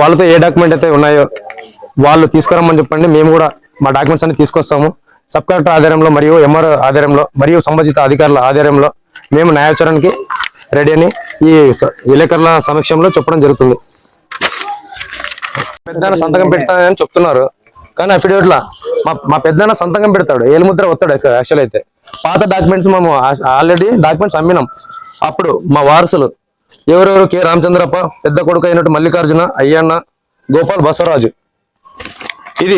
వాళ్ళతో ఏ డాక్యుమెంట్ అయితే ఉన్నాయో వాళ్ళు తీసుకురమ్మని చెప్పండి. మేము కూడా మా డాక్యుమెంట్స్ అన్ని తీసుకొస్తాము. సబ్ కలెక్టర్ ఆధ్వర్యంలో మరియు ఎంఆర్ ఆధ్వర్యంలో మరియు సంబంధిత అధికారుల ఆధ్వర్యంలో మేము న్యాయచరణకి రెడీ అని ఈ విలేకరుల సమక్షంలో చెప్పడం జరుగుతుంది. పెద్దాన్న సంతకం పెడతానని చెప్తున్నారు. కానీ అఫిడేవిట్ లా మా మా పెద్దన్న సంతకం పెడతాడు. ఏలుముద్ర వస్తాడు యాక్చువల్ అయితే. పాత డాక్యుమెంట్స్ మేము ఆల్రెడీ డాక్యుమెంట్స్ అమ్మినాం. అప్పుడు మా వారసులు ఎవరెవరు కె రామచంద్రప్ప పెద్ద కొడుకు అయినట్టు మల్లికార్జున అయ్యన్న గోపాల్ బసవరాజు. ఇది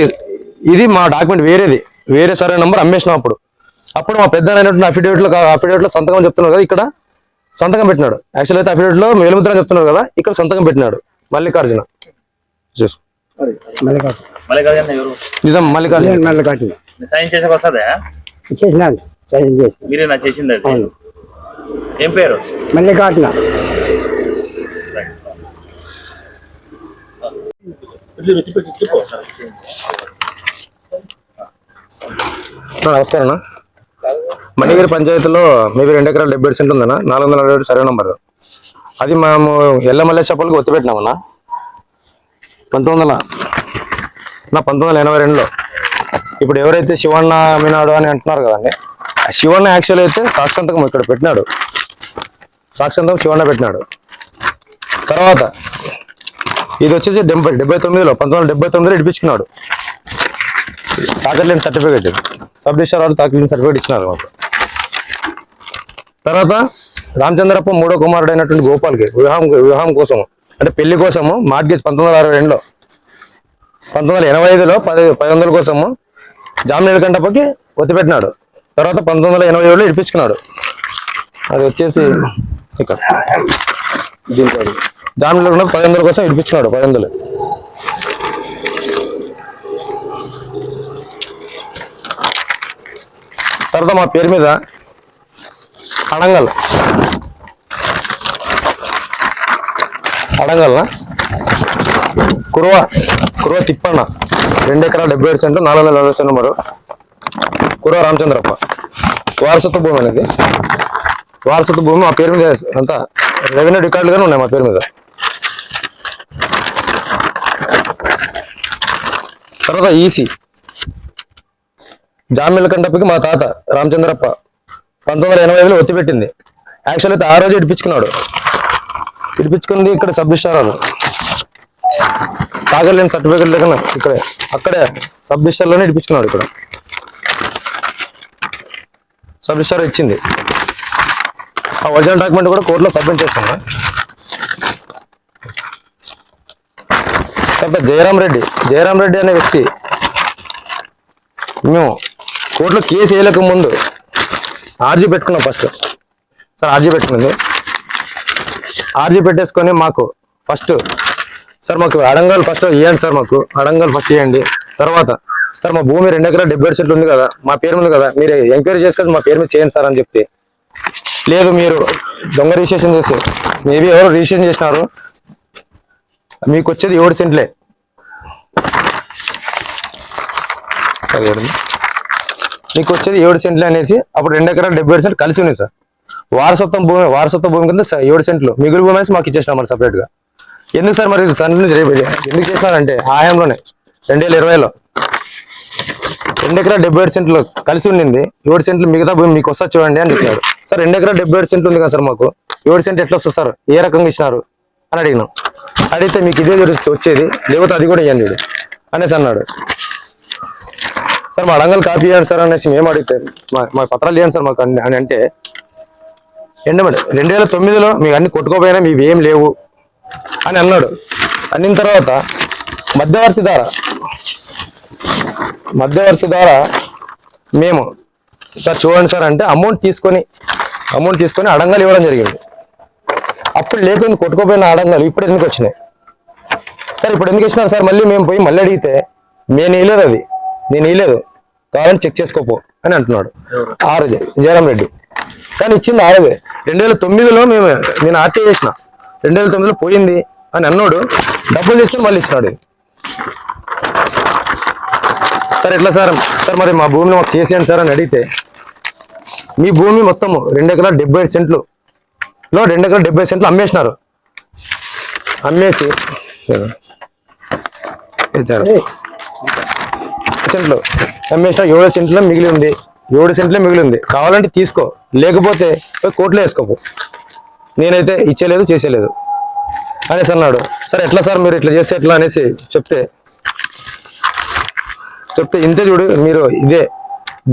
ఇది మా డాక్యుమెంట్ వేరేది. వేరే సరైన నంబర్ అమ్మేసినాం అప్పుడు. అప్పుడు మా పెద్ద అయినటువంటి అఫిడేవిట్లో అఫిడేవిట్లో సంతకం చెప్తున్నారు కదా ఇక్కడ? సంతకం పెట్టినాడు. యాక్చువల్ అయితే అఫిడేవిట్లో వేలుముద్ర అని చెప్తున్నారు కదా ఇక్కడ సంతకం పెట్టినాడు మల్లికార్జున. చూసుకో. మల్లికార్జున. నిజం మల్లికార్జున. సైన్ చేసాక వస్తుందా? సైన్ ఏం పేరు? కాటిన నమస్కారం అన్న. మణిగిరి పంచాయతీలో మేబీ రెండు ఎకరాలు డెబ్బై సెంట్ ఉందన్న. నాలుగు వందల నలభై ఏడు సర్వే నంబర్. అది మేము ఎల్లమల్లె చెప్పలకి ఒత్తి పెట్టినామన్నా. పంతొమ్మిది వందల నా పంతొమ్మిది వందల ఎనభై రెండులో. ఇప్పుడు ఎవరైతే శివన్న మీనాడు అని అంటున్నారు కదండి ఆ శివన్న యాక్చువల్ అయితే సాక్షాంతకం ఇక్కడ పెట్టినాడు. సాక్షాంతకం శివన్న పెట్టినాడు. తర్వాత ఇది వచ్చేసి డెబ్బై డెబ్బై తొమ్మిదిలో పంతొమ్మిది వందల డెబ్బై తొమ్మిదిలో ఇడిపించుకున్నాడు తాకట్లేని సర్టిఫికేట్ సబ్ డిస్టార్ వాళ్ళు తాకలేని సర్టిఫికేట్ ఇచ్చినారు మాకు. తర్వాత రామచంద్రప్ప మూడో కుమారుడు అయినటువంటి గోపాల్కి వివాహం వివాహం కోసం అంటే పెళ్ళి కోసము మార్గేజ్ పంతొమ్మిది వందల అరవై రెండులో పంతొమ్మిది వందల ఎనభై ఐదులో పది పది వందల కోసము జామినేడు కంటపకి ఒత్తిపెట్టినాడు. తర్వాత పంతొమ్మిది వందల ఎనభై ఏడులో ఇడిపించుకున్నాడు అది వచ్చేసి ఇక్కడ. దానిలో ఉన్నది పది వందల కోసం ఇడిపించినాడు పది వందలు. తర్వాత మా పేరు మీద అడంగల్. అడంగల్నా కురువ కురువ తిప్పన్న. రెండు ఎకరాల డెబ్బై ఏడు సెంట్లు నాలుగు వందల నలభై సెంట్లు మరో. కురువ రామచంద్రప్ప. వారసత్వ భూమి అనేది. వారసత్వ భూమి మా పేరు మీద అంతా రెవెన్యూ రికార్డులుగానే ఉన్నాయి మా పేరు మీద. తర్వాత ఈసీ. జామీల కంటప్పకి మా తాత రామచంద్రప్ప పంతొమ్మిది వందల ఎనభై ఐదులో ఒత్తి పెట్టింది. యాక్చువల్ అయితే ఆ రోజు ఇడిపించుకున్నాడు. ఇడిపించుకుంది ఇక్కడ సబ్ డిస్టారాలు తాగలేని సర్టిఫికెట్ లేకన్నా ఇక్కడే అక్కడే సబ్ డిస్టార్లోనే ఇడిపించుకున్నాడు ఇక్కడ. సబ్మిస్టార్ ఇచ్చింది. ఆ ఒరిజినల్ డాక్యుమెంట్ కూడా కోర్టులో సబ్మిట్ చేస్తాను తర్వాత జయరాం రెడ్డి. జయరాం రెడ్డి అనే వ్యక్తి. మేము కోర్టులో కేసు వేయలేక ముందు ఆర్జీ పెట్టుకున్నాం ఫస్ట్. సార్ ఆర్జీ పెట్టుకుంది. ఆర్జీ పెట్టేసుకొని మాకు ఫస్ట్ సార్ మాకు అడంగల్ ఫస్ట్ ఇవ్వండి సార్ మాకు. అడంగల్ ఫస్ట్ ఇవ్వండి తర్వాత సార్ మా భూమి రెండు ఎకరాల డెబ్బై సెట్లు ఉంది కదా మా పేరు ఉంది కదా మీరు ఎంక్వైరీ చేసుకొని మా పేరు మీద చేయండి సార్ అని చెప్తే. లేదు మీరు దొంగ రిజిస్ట్రేషన్ చేసి మేబీ ఎవరు రిజిస్ట్రేషన్ చేసినారు. మీకు వచ్చేది ఏడు సెంట్లే. మీకు వచ్చేది ఏడు సెంట్లు అనేసి అప్పుడు రెండు ఎకరాలు డెబ్బై ఏడు సెంట్లు కలిసి ఉన్నాయి సార్. వారసత్వం భూమి వారసత్వ భూమి కింద ఏడు సెంట్లు. మిగులు భూమి అనేసి మాకు ఇచ్చేసినాం మరి సపరేట్గా ఎందుకు సార్ మరి సన్ నుంచి రేపు ఎందుకు చేసినారంటే ఆయంలోనే రెండు వేల ఇరవైలో. రెండు ఎకరాల డెబ్బై ఏడు సెంట్లు కలిసి ఉండింది. ఏడు సెంట్లు మిగతా భూమి మీకు వస్తా చూడండి అని చెప్పాడు సార్ రెండు ఎకరాల డెబ్బై ఏడు సెంట్లు ఉంది కదా సార్ మాకు. ఏడు సెంట్లు ఎట్లా వస్తుంది సార్? ఏ రకంగా ఇచ్చినారు? అని అడిగినాం. అడిగితే మీకు ఇదే జరుగుతుంది వచ్చేది. లేకపోతే అది కూడా ఇవ్వండి అనేసి అన్నాడు. సార్ మా అడంగల్ కాపీ ఇవ్వండి సార్ అనేసి మేము అడిగితే మా మా పత్రాలు ఇవ్వండి సార్ మాకు అని అని అంటే ఎండమండి రెండు వేల తొమ్మిదిలో మీకు అన్ని కొట్టుకోపోయినా మీవి ఏం లేవు అని అన్నాడు. అన్నిన తర్వాత మధ్యవర్తి ద్వారా మధ్యవర్తి ద్వారా మేము సార్ చూడండి సార్ అంటే అమౌంట్ తీసుకొని అమౌంట్ తీసుకొని అడంగలు ఇవ్వడం జరిగింది. అప్పుడు లేకుండా కొట్టుకోపోయిన ఆడంగాలు ఇప్పుడు ఎందుకు వచ్చినాయి? సార్ ఇప్పుడు ఎందుకు ఇచ్చినారు సార్? మళ్ళీ మేము పోయి మళ్ళీ అడిగితే నేను వేయలేదు అది. నేను వేయలేదు. కావాలని చెక్ చేసుకోపో అని అంటున్నాడు. ఆ జయరాం రెడ్డి. కానీ ఇచ్చింది ఆ రెండు వేల తొమ్మిదిలో మేము నేను ఆర్టీ చేసిన. రెండు వేల తొమ్మిదిలో పోయింది అని అన్నాడు. డబ్బులు తీసుకుని మళ్ళీ ఇచ్చినాడు. సార్ ఎట్లా సార్? సార్ మరి మా భూమిని మాకు చేసేయండి సార్ అని అడిగితే మీ భూమి మొత్తము రెండు ఎకరాలు డెబ్బై ఐదు సెంట్లు లో రెండు ఎకరాలు డెబ్బై సెంట్లు అమ్మేసినారు. అమ్మేసి సెంట్లు. అమ్మేసిన ఏడు సెంట్లో మిగిలి ఉంది. ఏడు సెంట్లే మిగిలి ఉంది. కావాలంటే తీసుకో. లేకపోతే పోయి కోర్టులో వేసుకోపు. నేనైతే ఇచ్చేలేదు చేసేలేదు. అనేసి అన్నాడు. సరే ఎట్లా సార్ మీరు ఇట్లా చేస్తే ఎట్లా? అనేసి చెప్తే చెప్తే ఇంతే చూడు మీరు ఇదే.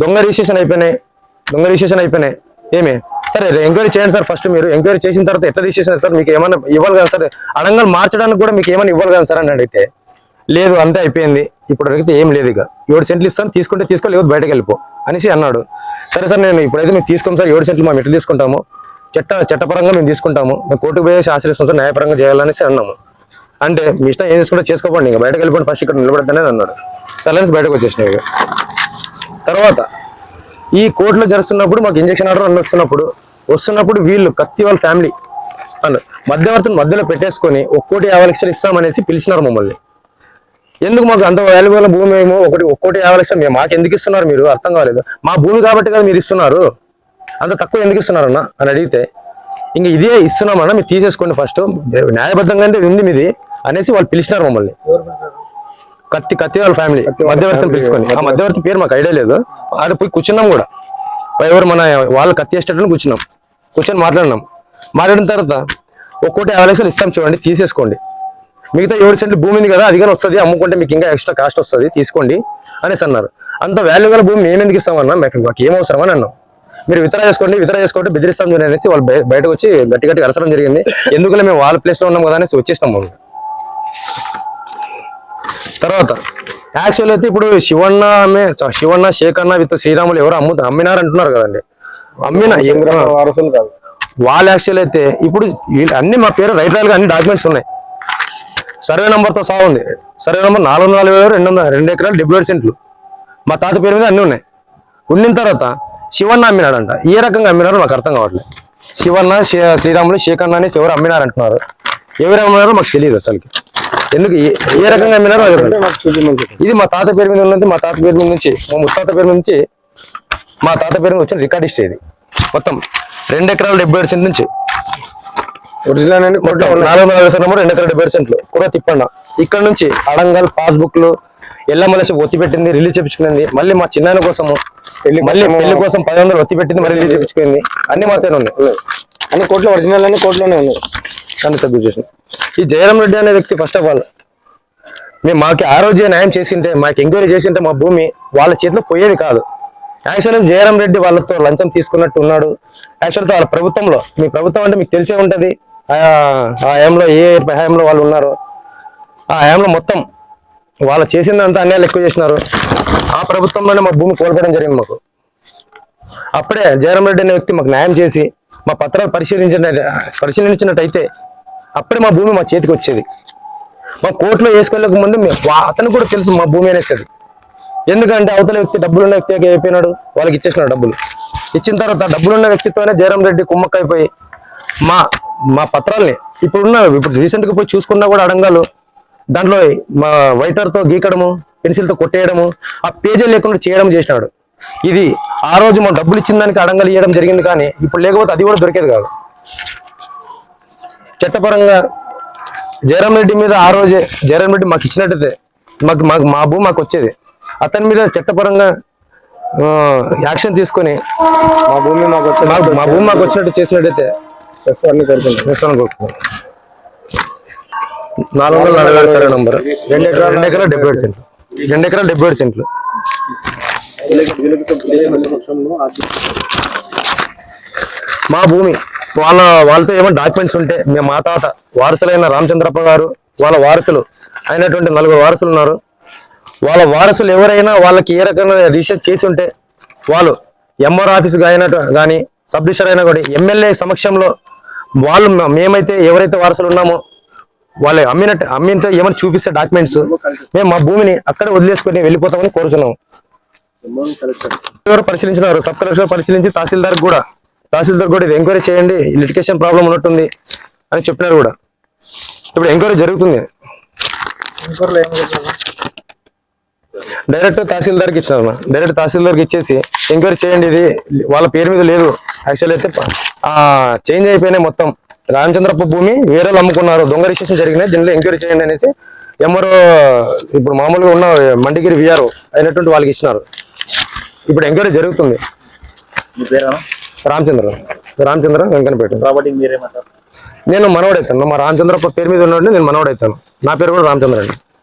దొంగ రిజిస్ట్రేషన్ అయిపోయినాయి. దొంగ రిజిస్ట్రేషన్ అయిపోయినాయి. ఏమి? సరే ఎంక్వైరీ చేయండి సార్ ఫస్ట్ మీరు. ఎంక్వైరీ చేసిన తర్వాత ఎట్లా తీసేసినారు సార్? మీకు ఏమైనా ఇవ్వాలి కదా సార్? అడంగల్ మార్చడానికి కూడా మీకు ఏమైనా ఇవ్వాలి కదా సార్ అని అడిగితే లేదు అంతే అయిపోయింది. ఇప్పుడు అడిగితే ఏం లేదు ఇక. ఏడు సెంట్లు ఇస్తాను తీసుకుంటే తీసుకో లేదు బయటకు వెళ్ళిపో అనేసి అన్నాడు. సరే సార్ నేను ఇప్పుడైతే మేము తీసుకోం సార్ ఏడు సెంట్లు మేము ఎట్లా తీసుకుంటాము. చట్ట చట్టపరంగా మేము తీసుకుంటాము. మేము కోర్టుకు పోయి ఆశ్రయిస్తాం సార్ న్యాయపరంగా చేయాలనేసి అన్నాము. అంటే మీ ఇష్టం ఏం తీసుకుంటే చేసుకోకండి ఇంకా. బయటకు వెళ్ళిపోండి ఫస్ట్ ఇక్కడ నిలబడతానే అన్నాడు. సైలెన్స్ బయటకు వచ్చేసినాయి తర్వాత ఈ కోర్టులో జరుస్తున్నప్పుడు మాకు ఇంజక్షన్ ఆర్డర్ అన్ని వస్తున్నప్పుడు వీళ్ళు కత్తి వాళ్ళ ఫ్యామిలీ అన్న మధ్యవర్తిని మధ్యలో పెట్టేసుకొని ఒక్కోటి యాభై లక్షలు ఇస్తామనేసి పిలిచినారు మమ్మల్ని. ఎందుకు మాకు అంత వాల్యుబుల్ భూమి ఏమో ఒకటి ఒక్కోటి యాభై లక్షలు మేము మాకు ఎందుకు ఇస్తున్నారు మీరు? అర్థం కాలేదు. మా భూమి కాబట్టి కదా మీరు ఇస్తున్నారు? అంత తక్కువ ఎందుకు ఇస్తున్నారన్న? అని అడిగితే ఇంక ఇదే ఇస్తున్నామన్నా మీరు తీసేసుకోండి ఫస్ట్ న్యాయబద్ధంగా అంటే ఉంది మీది అనేసి వాళ్ళు పిలిచినారు మమ్మల్ని. కత్తి కత్తి వాళ్ళ ఫ్యామిలీ మధ్యవర్తిని పిలుచుకొని. ఆ మధ్యవర్తి పేరు మాకు ఐడియా లేదు. ఆడ పోయి కూర్చున్నాం కూడా. ఎవరు మన వాళ్ళు కత్తి వేసేటట్టు కూర్చున్నాం. కూర్చొని మాట్లాడినాం. మాట్లాడిన తర్వాత ఒక్కోటి యాభై లక్షలు ఇస్తాం చూడండి తీసేసుకోండి. మిగతా ఏడు సెంట్లు భూమి ఉంది కదా అది కానీ వస్తుంది అమ్ముకుంటే మీకు ఇంకా ఎక్స్ట్రా కాస్ట్ వస్తుంది తీసుకోండి అనేసి అన్నారు. అంత వాల్యూ గల భూమి మేము ఎందుకు ఇస్తామన్నా మీకు మాకు ఏం అవసరం అని అన్నాం. మీరు వితరా చేసుకోండి వితరా చేసుకుంటే బెదిరిస్తాం చూడండి అనేసి వాళ్ళు బయటకు వచ్చి గట్టి గట్టి అరసడం జరిగింది. ఎందుకంటే మేము వాళ్ళ ప్లేస్లో ఉన్నాం కదా అనేసి వచ్చేసినాం తర్వాత యాక్చువల్ అయితే ఇప్పుడు శివన్న అమ్మే శివన్న శేఖన్న విత్ శ్రీరాములు ఎవరు అమ్ము అమ్మినారు అంటున్నారు కదండి. అమ్మిన వారసులు కాదు. వాళ్ళు యాక్చువల్ అయితే ఇప్పుడు అన్ని మా పేరు రైట్ రైల్గా అన్ని డాక్యుమెంట్స్ ఉన్నాయి. సర్వే తో సహా ఉంది. సర్వే నంబర్ నాలుగు వందల నలభై రెండు వందల రెండు ఎకరాలు డెబ్బై సెంట్లు మా తాత పేరు మీద అన్ని ఉన్నాయి. ఉండిన తర్వాత శివన్న అమ్మినాడంట. ఏ రకంగా అమ్మినారో నాకు అర్థం కావట్లేదు. శివన్న శ్రీరాములు శేఖన్న అనేసి ఎవరు అమ్మినారు అంటున్నారు ఎవరు అమ్మినారో మాకు తెలియదు అసలుకి. ఎందుకు? ఏ- రకంగా అమ్మినారో ఇది మా తాత పేరు మీద ఉన్నది మా తాత పేరు మీద నుంచి మా ముత్తాత పేరు నుంచి మా తాత పేరు మీద వచ్చిన రికార్డ్ ఇస్తే ఇది. మొత్తం రెండు ఎకరాలు డెబ్బై ఏడు సెంట్ నుంచి. ఒరిజినల్ ఉన్నాయి నాలుగు వందల నలభై నెంబర్ రెండు ఎకరాల డెబ్బై ఏడు సెంట్లు. కూడా తిప్పండి. ఇక్కడ నుంచి అడంగల్ పాస్బుక్లు ఎల్లమలసి ఒత్తి పెట్టింది రిలీజ్ చేపించుకుంది మళ్ళీ మా చిన్నాయన కోసము మళ్ళీ పెళ్ళి కోసం పది వందలు ఒత్తి పెట్టింది మళ్ళీ రిలీజ్ చేపించుకుంది అన్ని మాత్రమే ఉన్నాయి. అన్ని కోర్టులో ఒరిజినల్ అని కోర్టులోనే ఉన్నాయి. అన్ని సబ్మిట్ చేసిన ఈ జయరాం రెడ్డి అనే వ్యక్తి ఫస్ట్ ఆఫ్ ఆల్ మేము మాకు ఆరోగ్య న్యాయం చేసింటే మాకు ఎంక్వైరీ చేసింటే మా భూమి వాళ్ళ చేతిలో పోయేది కాదు. యాక్చువల్గా జయరాం రెడ్డి వాళ్ళతో లంచం తీసుకున్నట్టు ఉన్నాడు. యాక్చువల్గా వాళ్ళ ప్రభుత్వంలో మీ ప్రభుత్వం అంటే మీకు తెలిసే ఉంటుంది. ఆ ఆ హయాంలో ఏ హయాంలో వాళ్ళు ఉన్నారు ఆ హయాంలో మొత్తం వాళ్ళు చేసిందంతా అన్యాయాలు ఎక్కువ చేసినారు. ఆ ప్రభుత్వంలోనే మా భూమి కోల్పోవడం జరిగింది మాకు. అప్పుడే జయరాం రెడ్డి అనే వ్యక్తి మాకు న్యాయం చేసి మా పత్రాలు పరిశీలించిన పరిశీలించినట్టయితే అప్పుడే మా భూమి మా చేతికి వచ్చేది. మా కోర్టులో వేసుకోలేక ముందు అతను కూడా తెలుసు మా భూమి అనేసి ఎందుకంటే అవతల వ్యక్తి డబ్బులున్న వ్యక్తి అయిపోయినాడు వాళ్ళకి ఇచ్చేసినాడు డబ్బులు. ఇచ్చిన తర్వాత డబ్బులున్న వ్యక్తితోనే జయరాం రెడ్డి కుమ్మక్కైపోయి మా మా పత్రాల్ని ఇప్పుడున్న ఇప్పుడు రీసెంట్గా పోయి చూసుకున్నా కూడా అడంగాలు దాంట్లో మా వైటర్తో గీకడము పెన్సిల్తో కొట్టేయడము ఆ పేజీ లేకుండా చేయడం చేసినాడు. ఇది ఆ రోజు మనం డబ్బులు ఇచ్చిన దానికి అడంగలు ఇవ్వడం జరిగింది కానీ ఇప్పుడు లేకపోతే అది కూడా దొరికేది కాదు. చట్టపరంగా జయరాం రెడ్డి మీద ఆ రోజే జయరాం రెడ్డి మాకు ఇచ్చినట్టయితే మాకు మాకు మా భూమి మాకు వచ్చేది. అతని మీద చట్టపరంగా యాక్షన్ తీసుకొని మా భూమి మాకు వచ్చే మా భూమి మాకు వచ్చినట్టు చేసినట్టయితే. నాలుగు వందల నలభై ఏడు సరే నంబర్. రెండు ఎకరాలు రెండు ఎకరాలు డెబ్బై ఏడు సెంట్లు. రెండు ఎకరాలు డెబ్బై ఏడు సెంట్లు. మా భూమి వాళ్ళ వాళ్ళతో ఏమైనా డాక్యుమెంట్స్ ఉంటే మేము మా తాత వారసులైన రామచంద్రప్ప గారు వాళ్ళ వారసులు అయినటువంటి నలుగురు వారసులు ఉన్నారు. వాళ్ళ వారసులు ఎవరైనా వాళ్ళకి ఏ రకమైన రీసెర్చ్ చేసి ఉంటే వాళ్ళు ఎంఆర్ ఆఫీస్ అయినట్టు కానీ సబ్ రిజిస్టర్ అయినా కూడా ఎమ్మెల్యే సమక్షంలో వాళ్ళు మ- మేమైతే ఎవరైతే వారసులు ఉన్నామో వాళ్ళు అమ్మినట్టు అమ్మినట్టు ఏమైనా చూపిస్తే డాక్యుమెంట్స్ మేము మా భూమిని అక్కడే వదిలేసుకొని వెళ్ళిపోతామని కోరుతున్నాము పరిశీలించినారు? సబ్ కలెక్టర్ పరిశీలించి తహసీల్దార్ కూడా తహసీల్దార్ కూడా ఇది ఎంక్వైరీ చేయండి లిటికేషన్ ప్రాబ్లం ఉన్నట్టుంది అని చెప్పినారు కూడా. ఇప్పుడు ఎంక్వైరీ జరుగుతుంది. డైరెక్ట్ తహసీల్దార్కి ఇచ్చినారు డైరెక్ట్ తహసీల్దార్కి ఇచ్చేసి ఎంక్వైరీ చేయండి ఇది వాళ్ళ పేరు మీద లేదు. యాక్చువల్ అయితే చేంజ్ అయిపోయినాయి మొత్తం. రామచంద్రప్ప భూమి వేరే వాళ్ళు అమ్ముకున్నారు. దొంగ రిజిస్ట్రేషన్ జరిగినాయి. దీనిలో ఎంక్వైరీ చేయండి అనేసి ఎంఆర్ఓ ఇప్పుడు మామూలుగా ఉన్న మండిగిరి విఆర్ఓ అయినటువంటి వాళ్ళకి ఇచ్చినారు. ఇప్పుడు ఎంక్వైరీ జరుగుతుంది. రామచంద్ర. రామచంద్ర వెంకనపేట మీరేమంటారు? నేను మనవడైతాను. మా రామచంద్రప్ప పేరు మీద ఉన్నట్టు నేను మనవడైతాను. నా పేరు కూడా రామచంద్ర అండి.